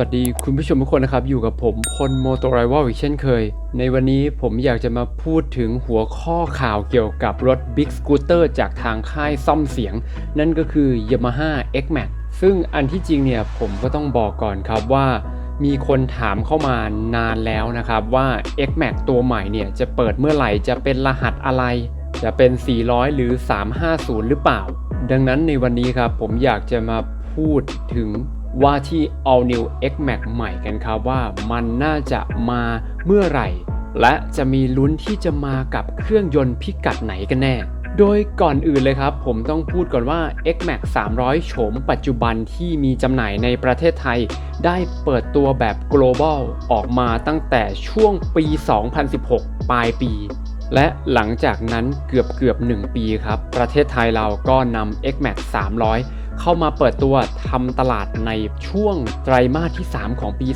วัสดีคุณผู้ชมทุกคนนะครับ อยู่กับผมพลโมโตไรวอลอีกเช่นเคย ในวันนี้ผมอยากจะมาพูดถึงหัวข้อข่าวเกี่ยวกับรถ Big Scooter จากทางค่ายซ่อมเสียง นั่นก็คือ Yamaha X-Max ซึ่งอันที่จริงเนี่ยผมก็ต้องบอกก่อนครับว่า มีคนถามเข้ามานานแล้วนะครับว่า X-Max ตัวใหม่เนี่ยจะเปิดเมื่อไหร่จะเป็นรหัสอะไร จะเป็น 400 หรือ 350 หรือเปล่า ดังนั้นในวันนี้ครับผมอยากจะมาพูดถึง ว่าที่ All New X Max ใหม่กันครับว่ามันน่าจะมาเมื่อไหร่ และจะมีลุ้นที่จะมากับเครื่องยนต์พิกัดไหนกันแน่ โดยก่อนอื่นเลยครับ ผมต้องพูดก่อนว่า X Max 300 โฉมปัจจุบันที่มีจำหน่ายในประเทศไทย ได้เปิดตัวแบบ global ออกมาตั้งแต่ช่วงปี 2016 ปลายปีและหลังจากนั้นเกือบเกือบ 1 ปีครับ ประเทศไทยเราก็นำ X Max 300 เข้ามาเปิดตัวทำตลาดในช่วงไตรมาสที่ 3 ของปี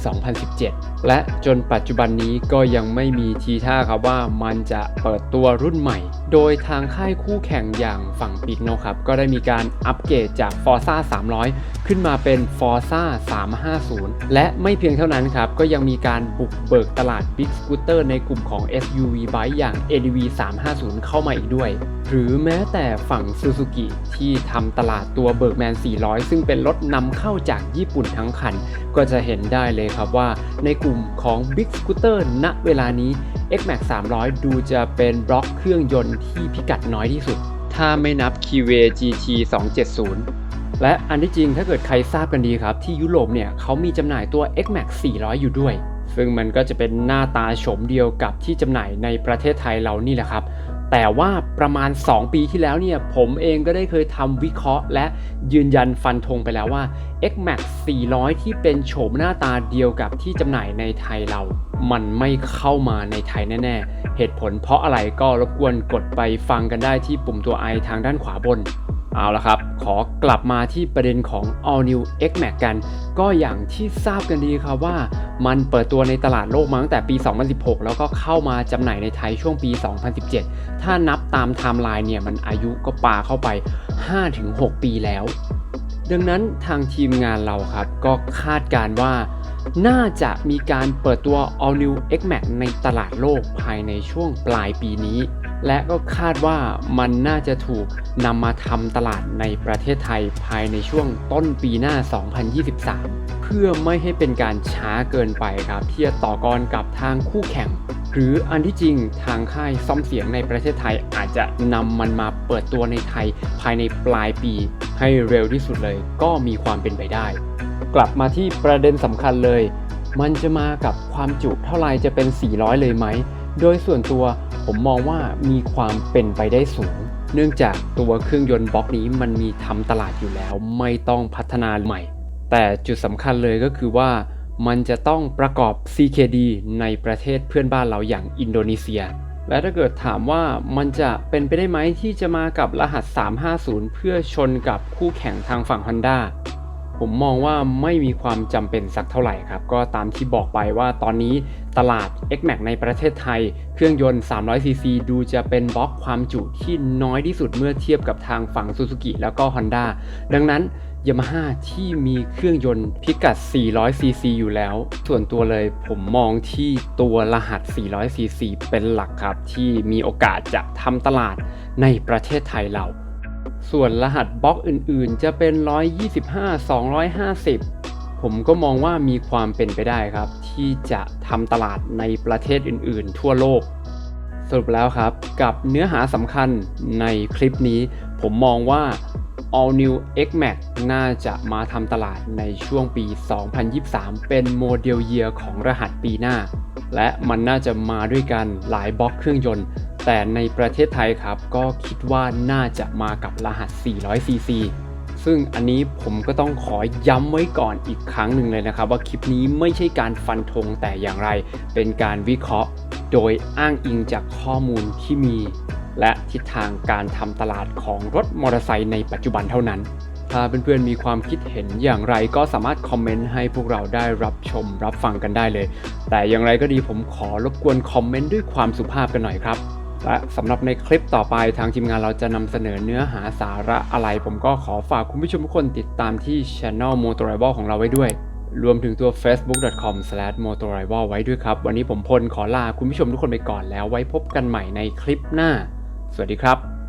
2017 และจนปัจจุบันนี้ก็ยังไม่มีทีท่าครับว่ามันจะเปิดตัวรุ่นใหม่ โดยทางค่ายคู่แข่งอย่างฝั่งปิกโนครับ ก็ได้มีการอัปเกรดจาก Forza 300ขึ้นมาเป็น Forza 350 และไม่เพียงเท่านั้นครับ ก็ยังมีการบุกเบิกตลาด Big Scooter ในกลุ่มของ SUV Bike อย่าง ADV 350 เข้ามาอีกด้วย หรือแม้แต่ฝั่ง Suzuki ที่ทำตลาดตัว Bergman 400 ซึ่งเป็นรถนำเข้าจากญี่ปุ่นทั้งคัน ก็จะเห็นได้เลยครับว่าในกลุ่มของ Big Scooter ณเวลานี้ X-Max 300 ดูจะเป็นบล็อกเครื่องยนต์ที่พิกัดน้อยที่สุด ถ้าไม่นับ Kiwi GT 270 และอันที่จริงถ้าเกิดใครทราบกันดีครับ ที่ยุโรปเนี่ยเขามีจำหน่ายตัว X-Max 400 อยู่ด้วย ซึ่งมันก็จะเป็นหน้าตาโฉมเดียวกับที่จำหน่ายในประเทศไทยเรานี่แหละครับ แต่ว่าประมาณ 2 ปีที่แล้วเนี่ยผมเองก็ได้เคยทำวิเคราะห์ และยืนยันฟันธงไปแล้วว่า X-Max 400 ที่เป็นโฉมหน้าตาเดียวกับที่จำหน่ายในไทยเรา มันไม่เข้ามาในไทยแน่ ๆ เหตุผลเพราะอะไรก็รบกวนกดไปฟังกันได้ที่ปุ่มตัว i ทางด้านขวาบน เอาละครับ ขอกลับมาที่ประเด็นของ All New X Max กัน ก็อย่างที่ทราบกันดีครับว่า มันเปิดตัวในตลาดโลกมาตั้งแต่ปี 2016 แล้วก็เข้ามาจำหน่ายในไทยช่วงปี 2017 ถ้านับตามไทม์ไลน์เนี่ย มันอายุก็ปาเข้าไป 5-6 ปีแล้ว ดังนั้นทางทีมงานเราครับ ก็คาดการณ์ว่าน่าจะมีการเปิดตัว All New X Max ในตลาดโลกภายในช่วงปลายปีนี้ และก็คาดว่ามันน่าจะถูกนำมาทำตลาดในประเทศไทยภายในช่วงต้นปีหน้า 2023 เพื่อไม่ให้เป็นการช้าเกินไปครับที่จะต่อกรกับทางคู่แข่ง หรืออันที่จริงทางค่ายซ่อมเสียงในประเทศไทยอาจจะนำมันมาเปิดตัวในไทยภายในปลายปี ให้เร็วที่สุดเลย ก็มีความเป็นไปได้ กลับมาที่ประเด็นสำคัญเลย มันจะมากับความจุเท่าไหรจะเป็น 400 เลยไหม โดยส่วนตัวผมมองว่ามีความเป็นไปได้สูง เนื่องจากตัวเครื่องยนต์บล็อกนี้มันมีทำตลาดอยู่แล้ว ไม่ต้องพัฒนาใหม่ แต่จุดสำคัญเลยก็คือว่ามันจะต้องประกอบ CKD ในประเทศเพื่อนบ้านเราอย่างอินโดนีเซีย และถ้าเกิดถามว่ามันจะเป็นไปได้ไหมที่จะมากับรหัส 350 เพื่อชนกับคู่แข่งทางฝั่ง Honda ผมมองว่าไม่มีความจำเป็นสักเท่าไหร่ครับ ก็ตามที่บอกไปว่าตอนนี้ตลาด X-Max ในประเทศไทย เครื่องยนต์ 300cc ดูจะเป็นบล็อกความจุที่น้อยที่สุดเมื่อเทียบกับทางฝั่ง Suzuki แล้วก็ Honda ดังนั้น Yamaha ที่มีเครื่องยนต์พิกัด 400cc อยู่แล้ว ส่วนตัวเลยผมมองที่ตัวรหัส 400cc เป็นหลักครับ ที่มีโอกาสจะทำตลาดในประเทศไทยเรา ส่วนรหัสบล็อกอื่นๆ จะเป็น 125 250 ผมก็มองว่ามีความเป็นไปได้ครับ ที่จะทำตลาดในประเทศอื่นๆ ทั่วโลก สรุปแล้วครับ กับเนื้อหาสำคัญในคลิปนี้ ผมมองว่า All New X Max น่าจะมาทำตลาดในช่วงปี 2023 เป็นโมเดลเยียร์ของรหัสปีหน้า และมันน่าจะมาด้วยกันหลายบล็อกเครื่องยนต์ แต่ในประเทศไทยครับก็คิดว่าน่าจะมากับรหัส 400cc ซึ่งอันนี้ผมก็ต้องขอย้ำไว้ก่อนอีกครั้งหนึ่งเลยนะครับ ว่าคลิปนี้ไม่ใช่การฟันธงแต่อย่างไร เป็นการวิเคราะห์ โดยอ้างอิงจากข้อมูลที่มี และทิศทางการทำตลาดของรถมอเตอร์ไซค์ในปัจจุบันเท่านั้น ถ้าเพื่อนๆมีความคิดเห็นอย่างไรก็สามารถคอมเมนต์ให้พวกเราได้รับชมรับฟังกันได้เลย แต่อย่างไรก็ดีผมขอรบกวนคอมเมนต์ด้วยความสุภาพกันหน่อยครับ และสำหรับในคลิปต่อไปทางทีมงานเราจะนำเสนอเนื้อหาสาระอะไร ผมก็ขอฝากคุณผู้ชมทุกคนติดตามที่ Channel m o t o r i v a l ของเราไว้ด้วย รวมถึงตัว facebook.com/motorrival ไว้ด้วยครับ วันนี้ผมพลขอลาคุณผู้ชมทุกคนไปก่อนแล้วไว้พบกันใหม่ในคลิปหน้า สวัสดีครับ